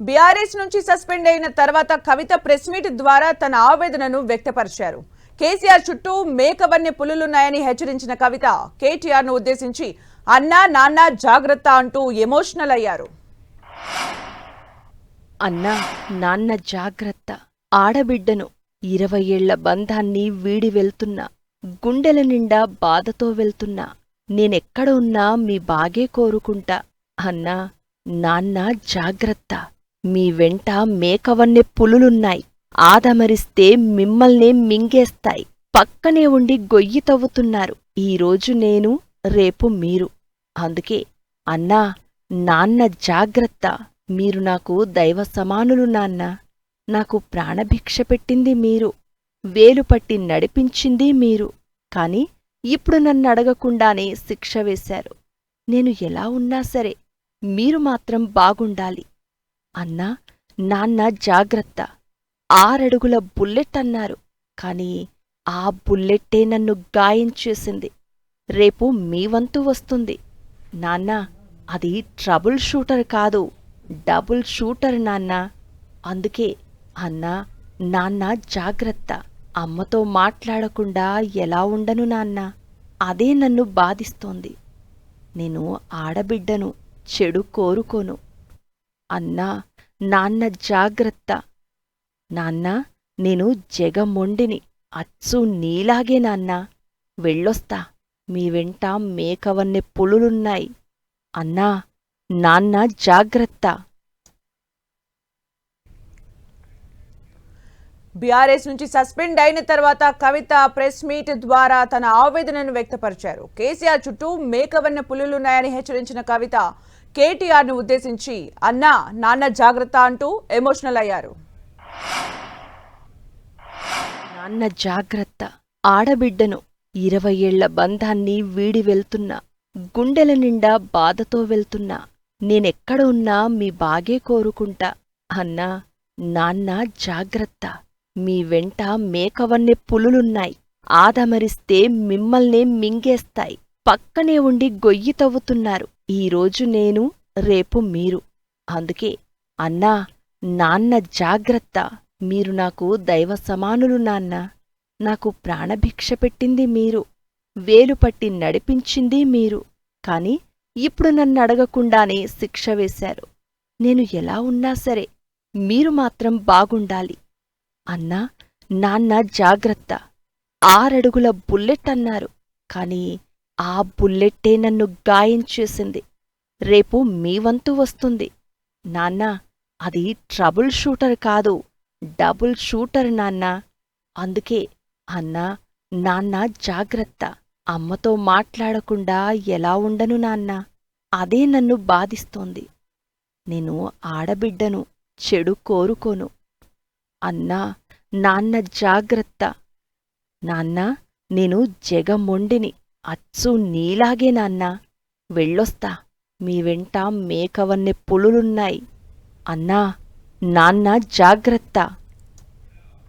BRS నుంచి suspend అయిన తర్వాత కవిత ప్రెస్ మీట్ ద్వారా తన ఆవేదనను వ్యక్తపరిచారు. కేసీఆర్ చుట్టూ మేకవన్నె పులులున్నాయని హెచ్చరించిన కవిత కేటీఆర్ను ఉద్దేశించి అన్నా నాన్న జాగ్రత్త అంటూ ఎమోషనల్ అయ్యారు. అన్నా నాన్న జాగ్రత్త. ఆడబిడ్డను ఇరవై ఏళ్ళ బంధాన్ని వీడి వెళ్తున్నా గుండెల నిండా బాధతో వెళ్తున్నా నేనెక్కడ ఉన్నా మీ బాగే కోరుకుంటా. అన్నా నాన్న జాగ్రత్త. మీ వెంట మేకవన్నె పులులున్నాయి. ఆదమరిస్తే మిమ్మల్నే మింగేస్తాయి. పక్కనే ఉండి గొయ్యి తవ్వుతున్నారు. ఈరోజు నేను రేపు మీరు. అందుకే అన్నా నాన్న జాగ్రత్త. మీరు నాకు దైవ సమానులు నాన్న. నాకు ప్రాణభిక్ష పెట్టింది మీరు. వేలు పట్టి నడిపించింది మీరు. కాని ఇప్పుడు నన్నడగకుండానే శిక్ష వేశారు. నేను ఎలా ఉన్నా సరే మీరు మాత్రం బాగుండాలి. అన్నా నాన్న జాగ్రత్త. ఆరడుగుల బుల్లెట్ అన్నారు. కాని ఆ బుల్లెట్టే నన్ను గాయం చేసింది. రేపు మీ వంతు వస్తుంది. నాన్న అది ట్రబుల్ షూటర్ కాదు. డబుల్ షూటర్ నాన్న. అందుకే అన్నా నాన్న జాగ్రత్త. అమ్మతో మాట్లాడకుండా ఎలా ఉండను నాన్న? అదే నన్ను బాధిస్తోంది. నేను ఆడబిడ్డను చెడు కోరుకోను. అన్నా నాన్న జాగ్రత్త. నాన్నా నేను జగమొండిని. అచ్చు నీలాగే నాన్నా. వెళ్ళొస్తా. మీ వెంట మేకవన్నె పులులున్నాయి. అన్నా నాన్న జాగ్రత్త. బీఆర్ఎస్ నుంచి సస్పెండ్ అయిన తర్వాత కవిత ప్రెస్ మీట్ ద్వారా తన ఆవేదనను వ్యక్తపరిచారు. కేసీఆర్ చుట్టూ మేకవన్న పులులున్నాయని హెచ్చరించిన కవిత కేటీఆర్ను ఉద్దేశించి అన్నా నాన్న జాగ్రత్త అంటూ ఎమోషనల్ అయ్యారు. నాన్న జాగ్రత్త. ఆడబిడ్డను ఇరవై ఏళ్ళ బంధాన్ని వీడి వెళ్తున్నా గుండెల నిండా బాధతో వెళ్తున్నా నేనెక్కడ ఉన్నా మీ బాగే కోరుకుంటా. అన్నా నాన్న జాగ్రత్త. మీ వెంట మేకవన్నె పులులున్నాయి. ఆదమరిస్తే మిమ్మల్నే మింగేస్తాయి. పక్కనే ఉండి గొయ్యి తవ్వుతున్నారు. ఈరోజు నేను రేపు మీరు. అందుకే అన్నా నాన్న జాగ్రత్త. మీరు నాకు దైవ సమానులు నాన్న. నాకు ప్రాణభిక్ష పెట్టింది మీరు. వేలు పట్టి నడిపించింది మీరు. కాని ఇప్పుడు నన్నడగకుండానే శిక్ష వేశారు. నేను ఎలా ఉన్నా సరే మీరు మాత్రం బాగుండాలి. అన్నా నాన్న జాగ్రత్త. ఆరడుగుల బుల్లెట్ అన్నారు. కానీ ఆ బుల్లెట్టే నన్ను గాయం చేసింది. రేపు మీ వంతు వస్తుంది. నాన్న అది ట్రబుల్ షూటర్ కాదు. డబుల్ షూటర్ నాన్న. అందుకే అన్నా నాన్న జాగ్రత్త. అమ్మతో మాట్లాడకుండా ఎలా ఉండను నాన్న? అదే నన్ను బాధిస్తోంది. నేను ఆడబిడ్డను చెడు కోరుకోను. అన్నా నాన్న జాగ్రత్త. నాన్న నేను జగమొండిని. అచ్చు నీలాగే నాన్న. వెళ్ళొస్తా. మీ వెంట మేకవన్నె పులులున్నాయి. అన్నా నాన్న జాగ్రత్త.